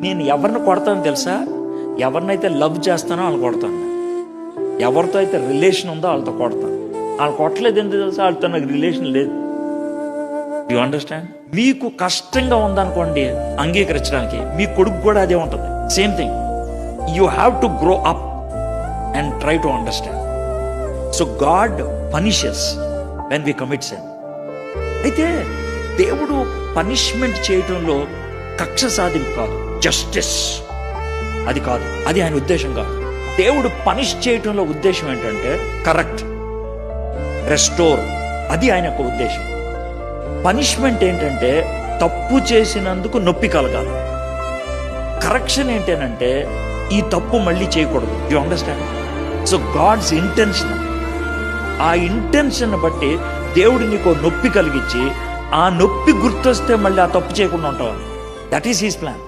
నేను ఎవరిని కొడతాను తెలుసా? ఎవరినైతే లవ్ చేస్తానో వాళ్ళు కొడతాను. ఎవరితో అయితే రిలేషన్ ఉందో వాళ్ళతో కొడతాను. వాళ్ళు కొట్టలేదు ఎందుకు తెలుసా? వాళ్ళతో నాకు రిలేషన్ లేదు. యు అండర్స్టాండ్ మీకు కష్టంగా ఉందనుకోండి అంగీకరించడానికి మీ కొడుకు కూడా అదే ఉంటుంది. Same thing you have to grow up and try to understand so God punishes when we commit sin అయితే దేవుడు పనిష్మెంట్ చేయటంలో కక్ష సాధింపు కాదు జస్టిస్ అది కాదు అది ఆయన ఉద్దేశం కాదు. దేవుడు పనిష్ చేయటంలో ఉద్దేశం ఏంటంటే కరెక్ట్ రెస్టోర్ అది ఆయన యొక్క ఉద్దేశం. పనిష్మెంట్ ఏంటంటే తప్పు చేసినందుకు నొప్పి కలగాలి. కరెక్షన్ ఏంటంటే ఈ తప్పు మళ్ళీ చేయకూడదు. You understand so God's intention ఆ ఇంటెన్షన్ బట్టి దేవుడు నీకు నొప్పి కలిగించి ఆ నొప్పి గుర్తొస్తే మళ్ళీ ఆ తప్పు చేయకుండా ఉంటావు That is his plan.